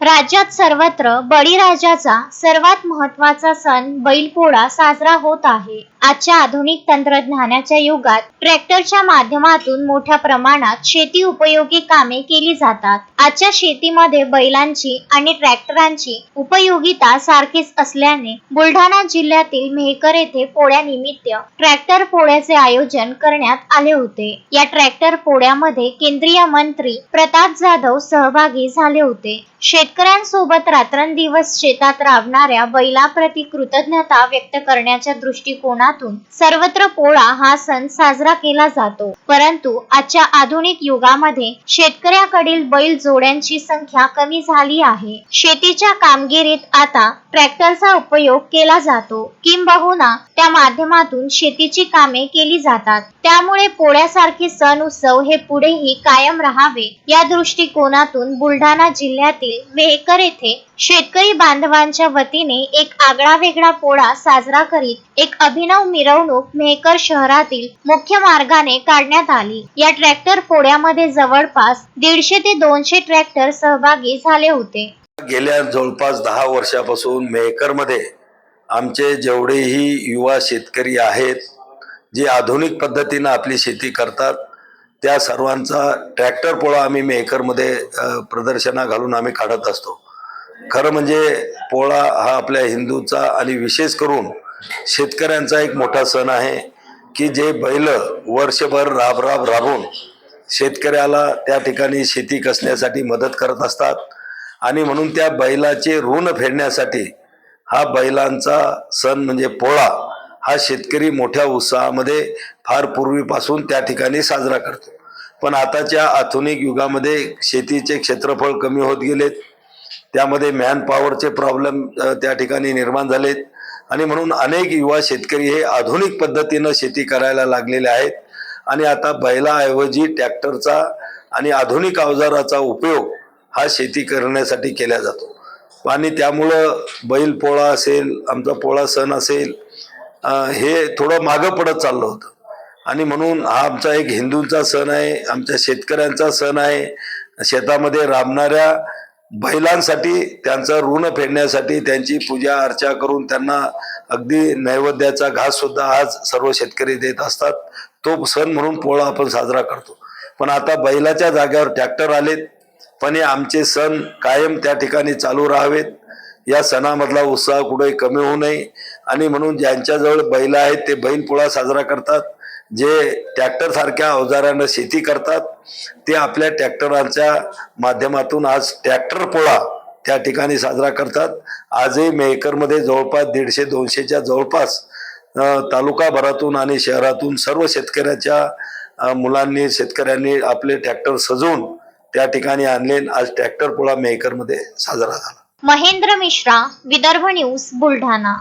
राज्यात सर्वत्र बळीराजाचा सर्वात महत्त्वाचा सण बैलपोळा साजरा होत आहे. आजच्या आधुनिक तंत्रज्ञानाच्या युगात ट्रॅक्टरच्या माध्यमातून मोठ्या प्रमाणात शेती उपयोगी कामे केली जातात. आजच्या शेतीमध्ये बैलांची आणि ट्रॅक्टरांची उपयोगिता सारखीच असल्याने बुलढाणा जिल्ह्यातील मेहकर येथे पोळ्यानिमित्त ट्रॅक्टर पोळ्याचे आयोजन करण्यात आले होते. या ट्रॅक्टर पोळ्यामध्ये केंद्रीय मंत्री प्रताप जाधव सहभागी झाले होते. शेतकऱ्यांसोबत रात्रंदिवस शेतात राबणाऱ्या बैलाप्रती कृतज्ञता व्यक्त करण्याच्या दृष्टिकोनातून सर्वत्र पोळा हा सण साजरा केला जातो. परंतु आजच्या आधुनिक युगामध्ये शेतकऱ्याकडील बैल जोड्यांची संख्या कमी झाली आहे. शेतीच्या कामगिरीत आता ट्रॅक्टरचा उपयोग केला जातो. किंबहुना त्या माध्यमातून शेतीची कामे केली जातात. त्यामुळे पोळ्यासारखे सण उत्सव हे पुढेही कायम राहावे. या दृष्टिकोनातून बुलढाणा जिल्ह्यातील मेहकर येथे शेतकरी बांधवांच्या वतीने एक आगळा वेगळा पोळा साजरा करीत एक अभिनव मिरवणूक मेहकर शहरातील मुख्य मार्गाने काढण्यात आली. या ट्रॅक्टर पोळ्यामध्ये जवळपास दीडशे ते दोनशे ट्रॅक्टर सहभागी झाले होते. गेल्या जवळपास दहा वर्षापासून मेहकरमध्ये आमचे जेवढेही युवा शेतकरी आहेत जे आधुनिक पद्धतीनं आपली शेती करतात त्या सर्वांचा ट्रॅक्टर पोळा आम्ही मेहकरमध्ये प्रदर्शना घालून आम्ही काढत असतो. खरं म्हणजे पोळा हा आपल्या हिंदूचा आणि विशेष करून शेतकऱ्यांचा एक मोठा सण आहे की जे बैल वर्षभर राब राब राबून शेतकऱ्याला त्या ठिकाणी शेती कसण्यासाठी मदत करत असतात. आणि म्हणून त्या बैलाचे ऋण फेडण्यासाठी हा बैलांचा सण म्हणजे पोळा हा शेतकरी मोठ्या उत्साहामध्ये फार पूर्वीपासून त्या ठिकाणी साजरा करतो. पण आताच्या आधुनिक युगामध्ये शेतीचे क्षेत्रफळ कमी होत गेलेत. त्यामध्ये मॅन पॉवरचे प्रॉब्लेम त्या ठिकाणी निर्माण झालेत. आणि म्हणून अनेक युवा शेतकरी हे आधुनिक पद्धतीनं शेती करायला लागलेले आहेत. आणि आता बैलाऐवजी ट्रॅक्टरचा आणि आधुनिक अवजाराचा उपयोग हा शेती करण्यासाठी केला जातो. आणि त्यामुळं बैल पोळा असेल आमचा पोळा सण असेल हे थोडं मागं पडत चाललं होतं. आणि म्हणून हा आमचा एक हिंदूंचा सण आहे आमच्या शेतकऱ्यांचा सण आहे. शेतामध्ये राबणाऱ्या बैलांसाठी त्यांचं ऋण फेडण्यासाठी त्यांची पूजा अर्चा करून त्यांना अगदी नैवेद्याचा घास सुद्धा आज सर्व शेतकरी देत असतात. तो सण म्हणून पोळा आपण साजरा करतो. पण आता बैलाच्या जागेवर ट्रॅक्टर आलेत. पण हे आमचे सण कायम त्या ठिकाणी चालू राहावेत. या सणामधला उत्साह कुठे कमी होऊ नये. आणि म्हणून ज्यांच्याजवळ बैल आहेत ते बैल पोळा साजरा करतात. जे ट्रॅक्टर सारख्या अवजारानं शेती करतात ते आपल्या ट्रॅक्टरांच्या माध्यमातून आज ट्रॅक्टर पोळा त्या ठिकाणी साजरा करतात. आजही मेहकरमध्ये जवळपास दीडशे दोनशेच्या जवळपास तालुकाभरातून आणि शहरातून सर्व शेतकऱ्याच्या मुलांनी शेतकऱ्यांनी आपले ट्रॅक्टर सजवून त्या ठिकाणी आणले आज ट्रॅक्टर पोळा मेहकरमध्ये साजरा झाला. महेंद्र मिश्रा विदर्भ न्यूज बुलढाणा.